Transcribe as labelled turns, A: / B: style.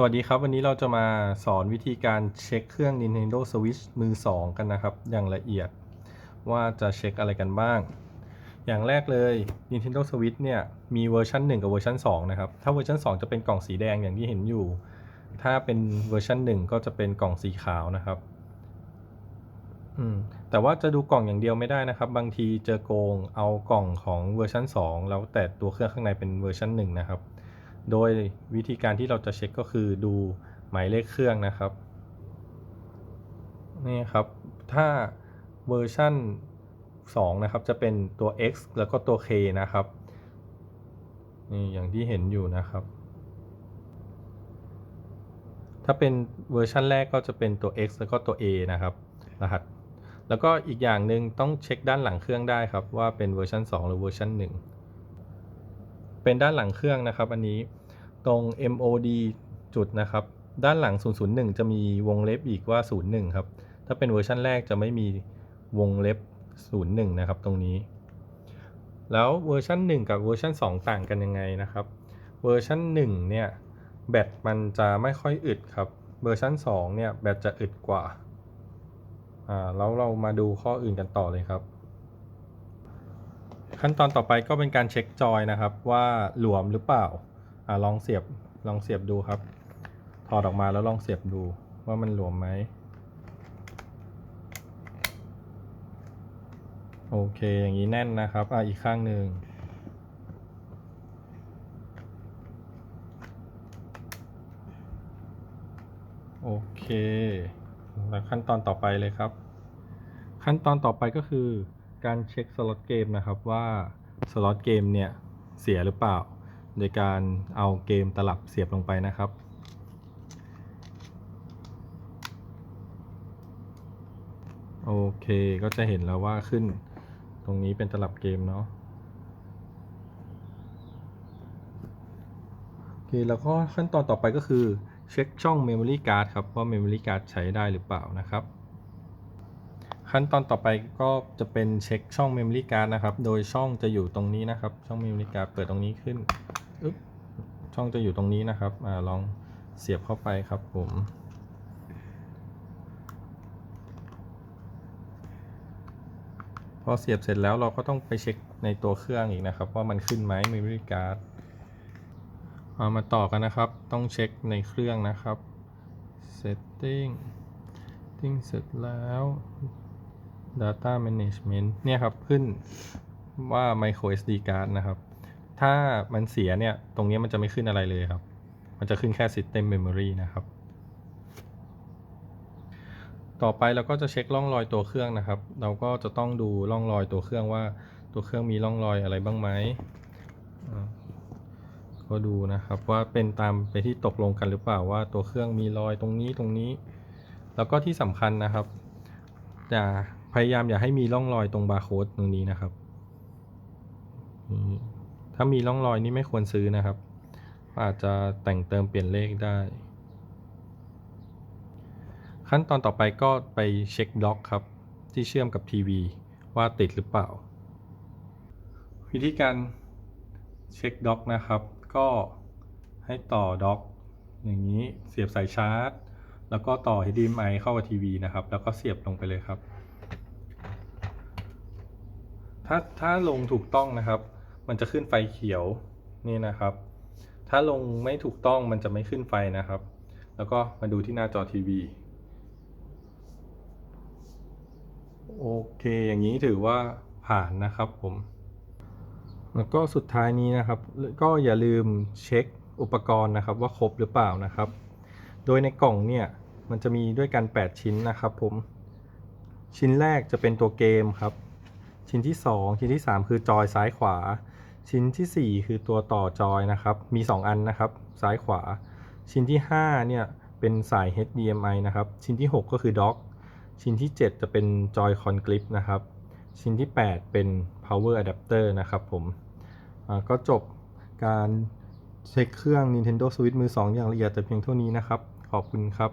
A: สวัสดีครับ วันนี้เราจะมาสอนวิธีการเช็คเครื่อง Nintendo Switch มือ 2 กันนะครับ อย่างละเอียดว่าจะเช็คอะไรกันบ้าง อย่างแรกเลย Nintendo Switch เนี่ย มีเวอร์ชัน1 กับเวอร์ชัน2 นะครับ ถ้าเวอร์ชัน2 จะเป็นกล่องสีแดงอย่างที่เห็นอยู่ ถ้าเป็นเวอร์ชัน1 ก็จะเป็นกล่องสีขาวนะครับอืมแต่ว่าจะดูกล่องอย่างเดียวไม่ได้นะครับ บางทีเจอโกงเอากล่องของเวอร์ชัน2 แล้วแต่ตัวเครื่องข้างในเป็นเวอร์ชัน1 นะครับ โดยวิธีการที่เราจะเช็คก็คือดูหมายเลขเครื่องนะครับนี่ครับ ถ้าเวอร์ชัน2นะครับ จะเป็นตัว X แล้วก็ตัว K นะครับ นี่อย่างที่เห็นอยู่นะครับ ถ้าเป็นเวอร์ชันแรกก็จะเป็นตัว X แล้วก็ตัว A นะครับ รหัส แล้วก็อีกอย่างหนึ่งต้องเช็คด้านหลังเครื่องได้ครับ ว่าเป็นเวอร์ชัน2 หรือเวอร์ชัน1 เป็นด้านหลังเครื่องนะครับ อันนี้ตรง MOD จุดนะครับ ด้านหลัง 001 จะมีวงเล็บอีกว่า 01 ครับ ถ้าเป็นเวอร์ชันแรกจะไม่มีวงเล็บ 01 นะครับ ตรงนี้ แล้วเวอร์ชัน1 กับเวอร์ชัน2 ต่างกันยังไงนะครับ เวอร์ชัน1 เนี่ย แบตมันจะไม่ค่อยอึดครับ เวอร์ชัน2 เนี่ย แบตจะอึดกว่า อ่า แล้วเรามาดูข้ออื่นกันต่อเลยครับ ขั้นตอนต่อไปก็เป็นการเช็คจอยนะครับ ว่าหลวมหรือเปล่าอ่าลองเสียบลองเสียบดูครับถอดออกมาแล้วลองเสียบดูว่ามันหลวมไหมโอเค อย่างนี้แน่นนะครับ อ่าอีกข้างหนึ่ง โอเค แล้วขั้นตอนต่อไปเลยครับ ขั้นตอนต่อไปก็คือ การเช็คสล็อตเกมนะครับว่าสล็อตเกมเนี่ยเสียหรือเปล่า โดยการเอาเกมตลับเสียบลงไปนะครับ โอเคก็จะเห็นแล้วว่าขึ้นตรงนี้เป็นตลับเกมเนาะโอเคแล้วก็ขั้นตอนต่อไปก็คือเช็คช่อง Memory Card ครับว่า Memory Card ใช้ได้หรือเปล่านะครับ ขั้นตอนต่อไปก็จะเป็นเช็คช่อง Memory Card นะครับ โดยช่องจะอยู่ตรงนี้นะครับ ช่อง Memory Card เปิดตรงนี้ขึ้นอึ๊บช่องจะอยู่ตรงนี้นะครับอลองเสียบเข้าไปครับผมพอเสียบเสร็จแล้วเราก็ต้องไปเช็คในตัวเครื่องอีกนะครับ ว่ามันขึ้นไหม Memory Card เอามาต่อกันนะครับ ต้องเช็คในเครื่องนะครับ Setting ติ้งเสร็จแล้ว Data Management เนี่ยครับขึ้นว่า Micro SD Card นะครับ ถ้ามันเสียเนี่ย ตรงนี้มันจะไม่ขึ้นอะไรเลยครับ มันจะขึ้นแค่ System Memory นะครับ ต่อไปเราก็จะเช็คร่องรอยตัวเครื่องนะครับ เราก็จะต้องดูร่องรอยตัวเครื่องว่าตัวเครื่องมีร่องรอยอะไรบ้างไหมก็ดูนะครับว่าเป็นตามไปที่ตกลงกันหรือเปล่าว่าตัวเครื่องมีรอยตรงนี้ตรงนี้ แล้วก็ที่สำคัญนะครับ อย่า พยายามอย่าให้มีร่องรอยตรงบาร์โค้ดตรงนี้นะครับ ถ้ามีร่องรอยนี่ไม่ควรซื้อนะครับ อาจจะแต่งเติมเปลี่ยนเลขได้ ขั้นตอนต่อไปก็ไปเช็คด็อกครับ ที่เชื่อมกับทีวีว่าติดหรือเปล่า วิธีการเช็คด็อกนะครับ ก็ให้ต่อด็อกอย่างนี้เสียบสายชาร์จ แล้วก็ต่อ HDMI เข้ากับทีวีนะครับ แล้วก็เสียบลงไปเลยครับ ถ้าถ้าลงถูกต้องนะครับ มันจะขึ้นไฟเขียวนี่นะครับ ถ้าลงไม่ถูกต้องมันจะไม่ขึ้นไฟนะครับ แล้วก็มาดูที่หน้าจอทีวีโอเค อย่างนี้ถือว่าผ่านนะครับผม แล้วก็สุดท้ายนี้นะครับ ก็อย่าลืมเช็คอุปกรณ์นะครับ ว่าครบหรือเปล่านะครับ โดยในกล่องเนี่ยมันจะมีด้วยกัน 8 ชิ้นนะครับผม ชิ้นแรกจะเป็นตัวเกมครับ ชิ้นที่ 2 ชิ้นที่ 3 คือจอยซ้ายขวา ชิ้นทีสี่ 4 คือตัวต่อจอยนะครับ มี 2 อันนะครับ ซ้ายขวา ชิ้นที่ 5 เนี่ย เป็นสาย HDMI นะครับ ชิ้นที่ 6 ก็คือด็อก ชิ้นที่ 7 จะเป็นจอยคอนกริปนะครับ ชิ้นที่ 8 เป็น power adapter นะครับผมก็จบการเช็คเครื่อง Nintendo Switch มือ 2 อย่างละเอียดแต่เพียงเท่านี้นะครับ ขอบคุณครับ